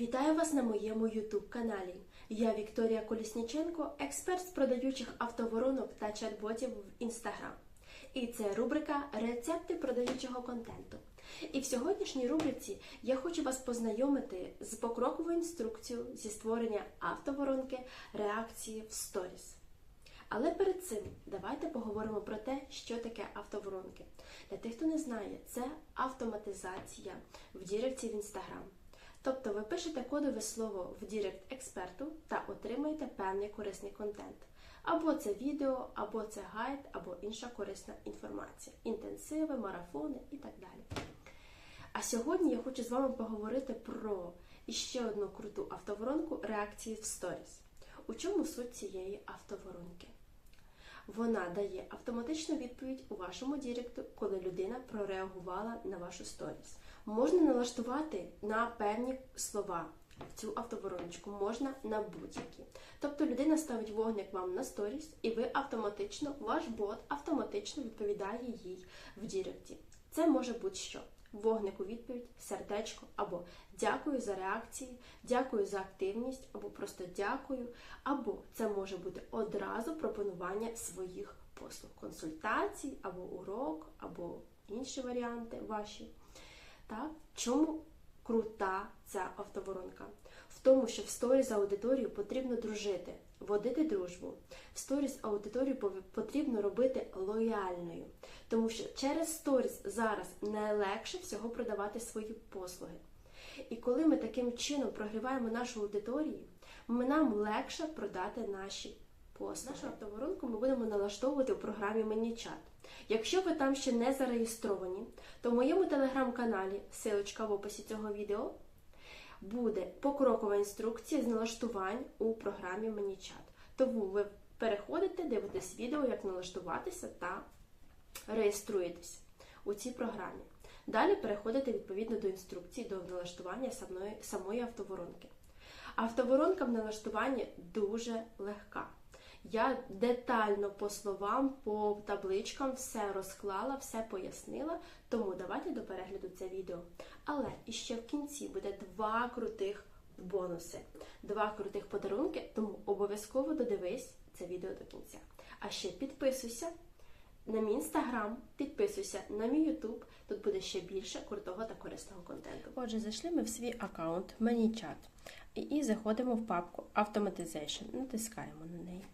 Вітаю вас на моєму YouTube каналі. Я Вікторія Колісніченко, експерт з продаючих автоворонок та чат-ботів в Instagram. І це рубрика Рецепти продаючого контенту. І в сьогоднішній рубриці я хочу вас познайомити з покроковою інструкцією зі створення автоворонки реакції в сторіс. Але перед цим давайте поговоримо про те, що таке автоворонки. Для тих, хто не знає, це автоматизація в діректі в Instagram. Тобто ви пишете кодове слово в Дірект експерту та отримуєте певний корисний контент. Або це відео, або це гайд, або інша корисна інформація, інтенсиви, марафони і так далі. А сьогодні я хочу з вами поговорити про іще одну круту автоворонку реакції в сторіс. У чому суть цієї автоворонки? Вона дає автоматичну відповідь у вашому діректу, коли людина прореагувала на вашу сторіс. Можна налаштувати на певні слова цю автовороночку, можна на будь-які. Тобто людина ставить вогник вам на сторіс, і ви автоматично, ваш бот автоматично відповідає їй в діректі. Це може бути що? Вогник у відповідь, сердечко, або дякую за реакції, дякую за активність, або просто дякую, або це може бути одразу пропонування своїх послуг, консультацій, або урок, або інші варіанти ваші. Так? Чому крута ця автоворонка? В тому, що в сторіс аудиторію потрібно дружити, водити дружбу. В сторіс аудиторію потрібно робити лояльною, тому що через сторіс зараз найлегше всього продавати свої послуги. І коли ми таким чином прогріваємо нашу аудиторію, нам легше продати наші послуги. Нашу автоворонку ми будемо налаштовувати в програмі ManyChat. Якщо ви там ще не зареєстровані, то в моєму телеграм-каналі, силочка в описі цього відео, буде покрокова інструкція з налаштувань у програмі ManyChat. Тому ви переходите, дивитесь відео, як налаштуватися та реєструєтесь у цій програмі. Далі переходите відповідно до інструкції до налаштування самої, самої автоворонки. Автоворонка в налаштуванні дуже легка. Я детально по словам, по табличкам все розклала, все пояснила, тому давайте до перегляду це відео. Але іще в кінці буде два крутих бонуси, два крутих подарунки, тому обов'язково додивись це відео до кінця. А ще підписуйся на мій інстаграм, підписуйся на мій ютуб, тут буде ще більше крутого та корисного контенту. Отже, зайшли ми в свій аккаунт ManyChat і, і заходимо в папку Automatization, натискаємо на неї.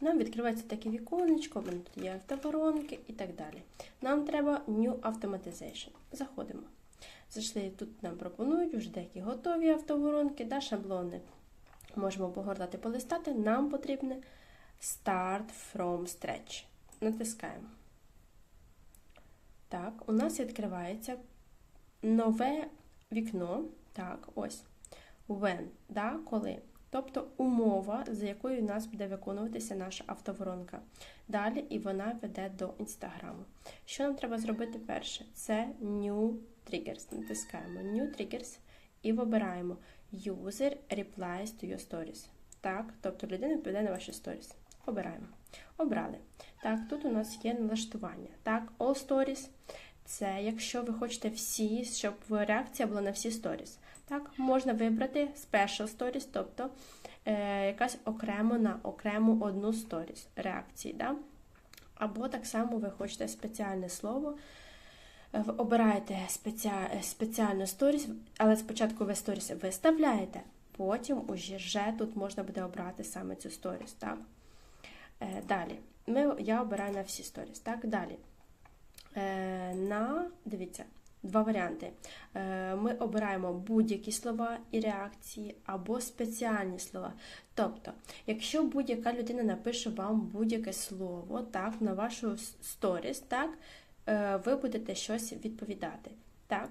Нам відкривається таке віконечко, тут є автоворонки і так далі. Нам треба New Automatization. Заходимо. Зайшли, тут нам пропонують вже деякі готові автоворонки, да, шаблони. Можемо погортати, полистати. Нам потрібне Start from Stretch. Натискаємо. Так, у нас відкривається нове вікно. Так, ось. When, да, коли. Тобто умова, за якою у нас буде виконуватися наша автоворонка. Далі і вона веде до інстаграму. Що нам треба зробити перше? Це New Triggers. Натискаємо New Triggers і вибираємо User Replies to your stories. Так, тобто людина відповідає на ваші сторіс. Обираємо. Обрали. Так, тут у нас є налаштування. Так, All Stories. Це якщо ви хочете всі, щоб реакція була на всі сторіс. Так, можна вибрати Special Stories, тобто е, якась окремо на окрему одну сторіс реакції. Да? Або так само ви хочете спеціальне слово. Обираєте спеціа, спеціальну сторіс, але спочатку ви сторіс виставляєте, потім уже тут можна буде обрати саме цю сторіс. Так? Е, Далі. Ми, я обираю на всі сторіс. Так, далі. Е, на, дивіться, два варіанти. Е, Ми обираємо будь-які слова і реакції або спеціальні слова. Тобто, якщо будь-яка людина напише вам будь-яке слово, так, на вашу сторіс, так, ви будете щось відповідати. Так.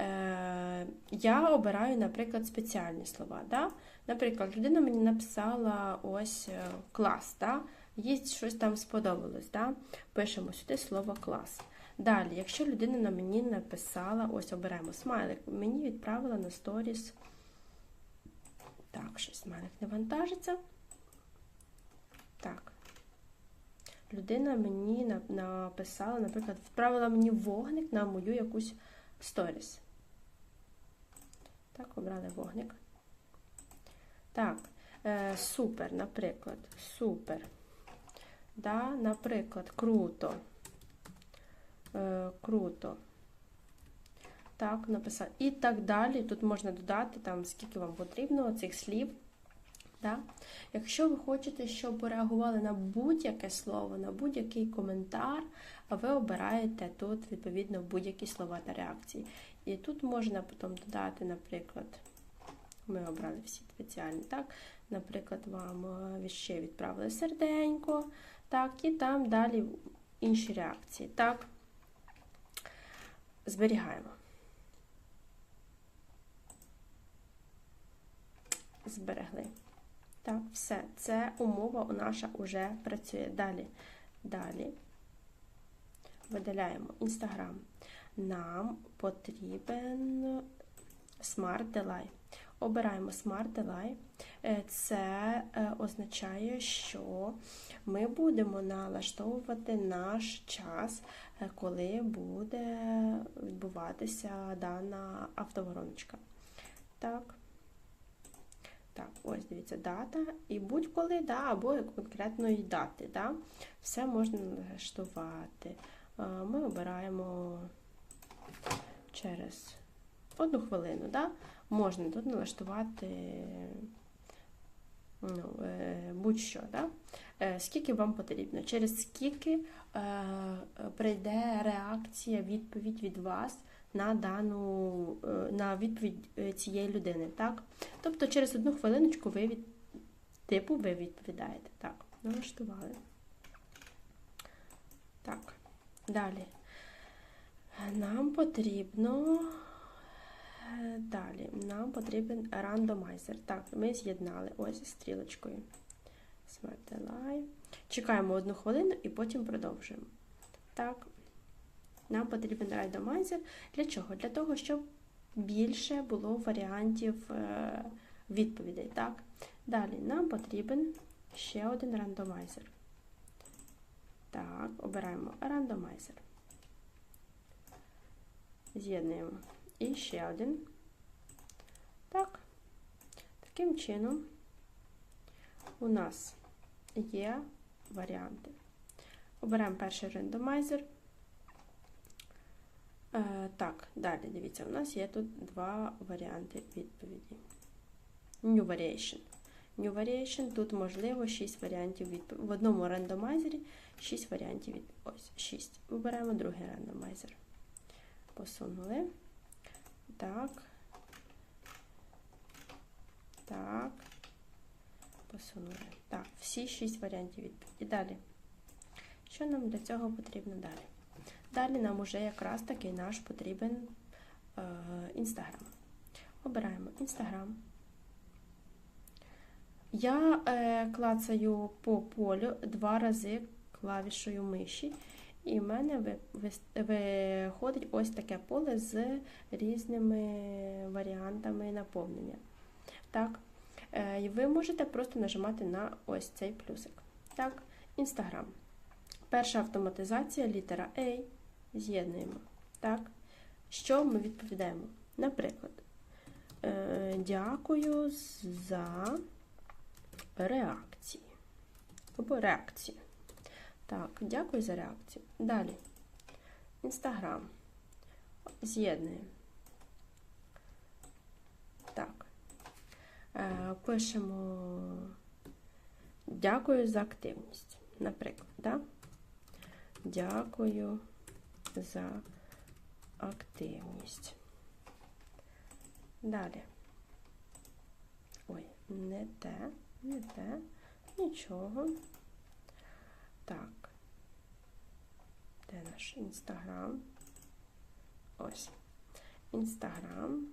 Е, Я обираю, наприклад, спеціальні слова. Да? Наприклад, людина мені написала ось е, клас, да? їй щось там сподобалось. Да? Пишемо сюди слово клас. Далі, якщо людина на мені написала, ось оберемо смайлик, мені відправила на сторіс. Так, щось смайлик не вантажиться. Так. Людина мені написала, наприклад, відправила мені вогник на мою якусь сторіс. Так, обрали вогник. Так, е, супер, наприклад. Супер. Да, Наприклад, круто. Е, круто. Так, написати. І так далі. Тут можна додати, там, скільки вам потрібно цих слів. Да? Якщо ви хочете, щоб реагували на будь-яке слово, на будь-який коментар, ви обираєте тут, відповідно, будь-які слова та реакції. І тут можна потім додати, наприклад, ми обрали всі спеціальні, так? Наприклад, вам е, ще відправили серденько, так, і там далі інші реакції. Так, зберігаємо. Зберегли. Так, все. Це умова наша вже працює. Далі. Далі. Видаляємо Інстаграм. Нам потрібен Smart Delay. Обираємо Smart Delay. Е, Це е, означає, що ми будемо налаштовувати наш час, е, коли буде відбуватися дана автовороночка. Так. Так, ось дивіться, дата. І будь-коли, да, або конкретної дати. Да, Все можна налаштувати. Ми обираємо через одну хвилину. Да? Можна тут налаштувати ну, будь-що. Да? Скільки вам потрібно, через скільки е, прийде реакція, відповідь від вас на дану на відповідь цієї людини. Так? Тобто через одну хвилиночку ви від типу ви відповідаєте. Так, налаштували. Так, далі. Нам потрібно. Далі, нам потрібен рандомайзер. Так, ми з'єднали ось стрілочкою. Line. Чекаємо одну хвилину і потім продовжуємо. Так, нам потрібен рандомайзер. Для чого? Для того, щоб більше було варіантів відповідей. Так? Далі нам потрібен ще один рандомайзер. Так, обираємо рандомайзер. З'єднуємо. І ще один. Так, таким чином у нас є варіанти. Обираємо перший рандомайзер. Е, так, далі, дивіться, у нас є тут два варіанти відповіді. New Variation. New Variation, тут можливо 6 варіантів відповіді. В одному рандомайзері 6 варіантів відповіді. Ось, 6. Вибираємо другий рандомайзер. Посунули. Так. Так. Посунули. Так, всі 6 варіантів відповіді. Далі. Що нам для цього потрібно далі? Далі нам уже якраз таки наш потрібен Інстаграм. Е, Обираємо Інстаграм. Я е, клацаю по полю два рази клавішою миші, і в мене виходить ось таке поле з різними варіантами наповнення. Так, е, ви можете просто нажимати на ось цей плюсик. Так, Інстаграм. Перша автоматизація, літера A. З'єднуємо. Так, що ми відповідаємо? Наприклад, е, дякую за реакції. Або реакції. Так, дякую за реакцію. Далі. Інстаграм. З'єднуємо. Так. Е, пишемо дякую за активність. Наприклад, да? Дякую за активність. Далі. Ой, не те, не те, нічого. Так. Де наш інстаграм? Ось. Інстаграм.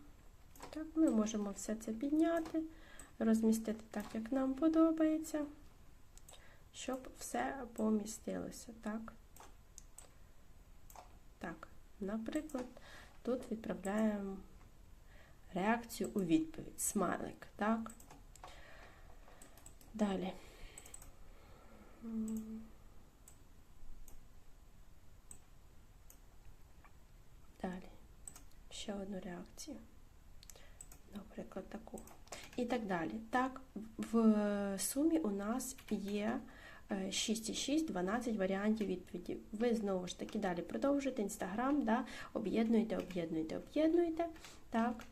Так, ми можемо все це підняти, розмістити так, як нам подобається, щоб все помістилося, так? Так, наприклад, тут відправляємо реакцію у відповідь. Смайлик, так? Далі. Далі. Ще одну реакцію. Наприклад, таку. і так далі. Так, в сумі у нас є 6,6, 12 варіантів відповіді. Ви знову ж таки далі продовжуєте інстаграм, да, об'єднуєте, об'єднуєте, об'єднуєте. Так.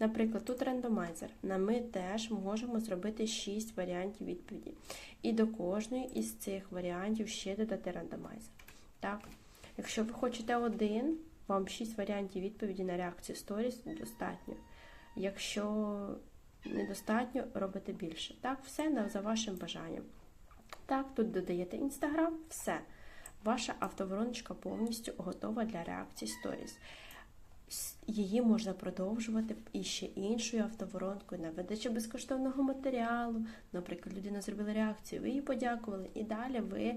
Наприклад, тут рандомайзер. Ми теж можемо зробити 6 варіантів відповіді. І до кожної із цих варіантів ще додати рандомайзер. Так. Якщо ви хочете один, вам 6 варіантів відповіді на реакцію сторіс достатньо. Якщо недостатньо, робите більше. Так, все за вашим бажанням. Так, тут додаєте Інстаграм, все. Ваша автовороночка повністю готова для реакції сторіс. Її можна продовжувати і ще іншою автоворонкою на видачу безкоштовного матеріалу. Наприклад, людина зробила реакцію, ви їй подякували, і далі ви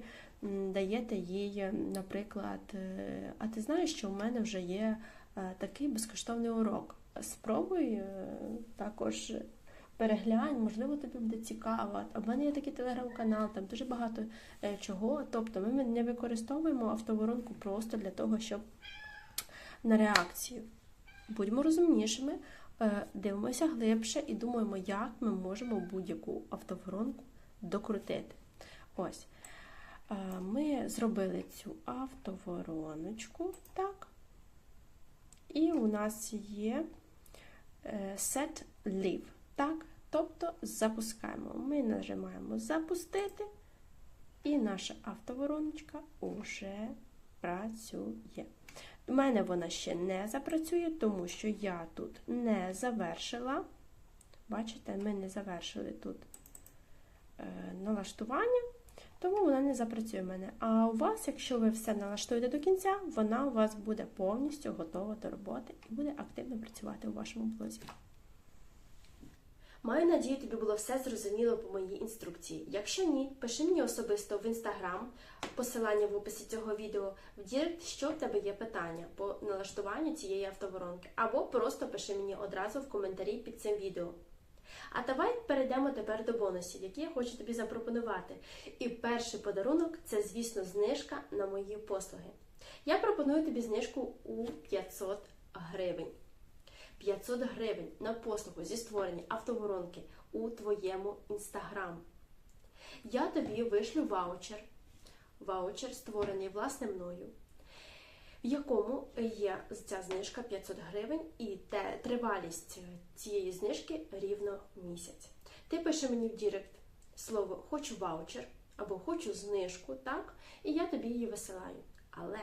даєте їй, наприклад, е, а ти знаєш, що у мене вже є е, такий безкоштовний урок. Спробуй е, також переглянь, можливо, тобі буде цікаво. А в мене є такий телеграм-канал, там дуже багато е, чого. Тобто ми не використовуємо автоворонку просто для того, щоб на реакцію. Будьмо розумнішими, е, дивимося глибше і думаємо, як ми можемо будь-яку автоворонку докрутити. Ось. Е, Ми зробили цю автовороночку, так. І у нас є set live, так. Тобто запускаємо. Ми нажимаємо запустити, і наша автовороночка уже працює. У мене вона ще не запрацює, тому що я тут не завершила. Бачите, ми не завершили тут е, налаштування, тому вона не запрацює в мене. А у вас, якщо ви все налаштуєте до кінця, вона у вас буде повністю готова до роботи і буде активно працювати у вашому блозі. Маю надію, тобі було все зрозуміло по моїй інструкції. Якщо ні, пиши мені особисто в інстаграм, посилання в описі цього відео, в Дірект, що в тебе є питання по налаштуванню цієї автоворонки, або просто пиши мені одразу в коментарі під цим відео. А давай перейдемо тепер до бонусів, які я хочу тобі запропонувати. І перший подарунок це, звісно, знижка на мої послуги. Я пропоную тобі знижку у 500 гривень. 500 гривень на послугу зі створення автоворонки у твоєму інстаграм. Я тобі вишлю ваучер, ваучер створений власне мною, в якому є ця знижка 500 гривень, і те, тривалість цієї знижки рівно місяць. Ти пиши мені в Дірект слово хочу ваучер або хочу знижку, так? І я тобі її висилаю. Але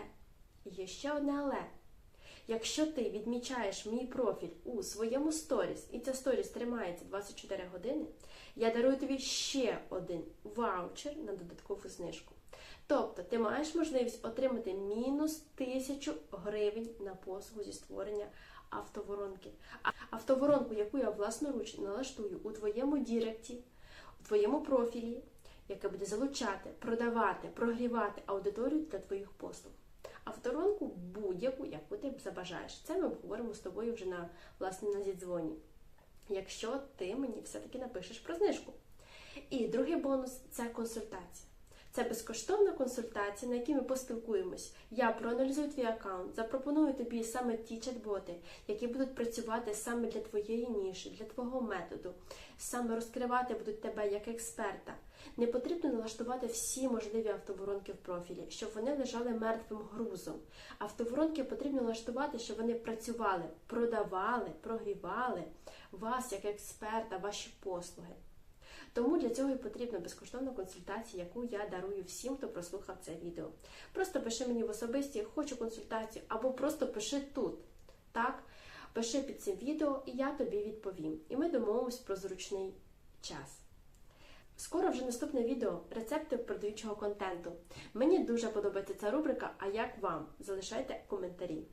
є ще одне але. Якщо ти відмічаєш мій профіль у своєму сторіс, і ця сторіс тримається 24 години, я дарую тобі ще один ваучер на додаткову знижку. Тобто ти маєш можливість отримати мінус 1000 гривень на послугу зі створення автоворонки. Автоворонку, яку я власноруч налаштую у твоєму діректі, у твоєму профілі, яка буде залучати, продавати, прогрівати аудиторію для твоїх послуг авторонку будь-яку, яку ти забажаєш. Це ми обговоримо з тобою вже на власне на зідзвоні. Якщо ти мені все-таки напишеш про знижку. І другий бонус це консультація. Це безкоштовна консультація, на якій ми поспілкуємось. Я проаналізую твій аккаунт, запропоную тобі саме ті чат-боти, які будуть працювати саме для твоєї ніші, для твого методу, саме розкривати будуть тебе як експерта. Не потрібно налаштувати всі можливі автоворонки в профілі, щоб вони лежали мертвим грузом. Автоворонки потрібно налаштувати, щоб вони працювали, продавали, прогрівали вас як експерта, ваші послуги. Тому для цього і потрібна безкоштовна консультація, яку я дарую всім, хто прослухав це відео. Просто пиши мені в особисті, хочу консультацію, або просто пиши тут. Так? Пиши під цим відео, і я тобі відповім. І ми домовимось про зручний час. Скоро вже наступне відео рецепти продаючого контенту. Мені дуже подобається ця рубрика, а як вам? Залишайте коментарі.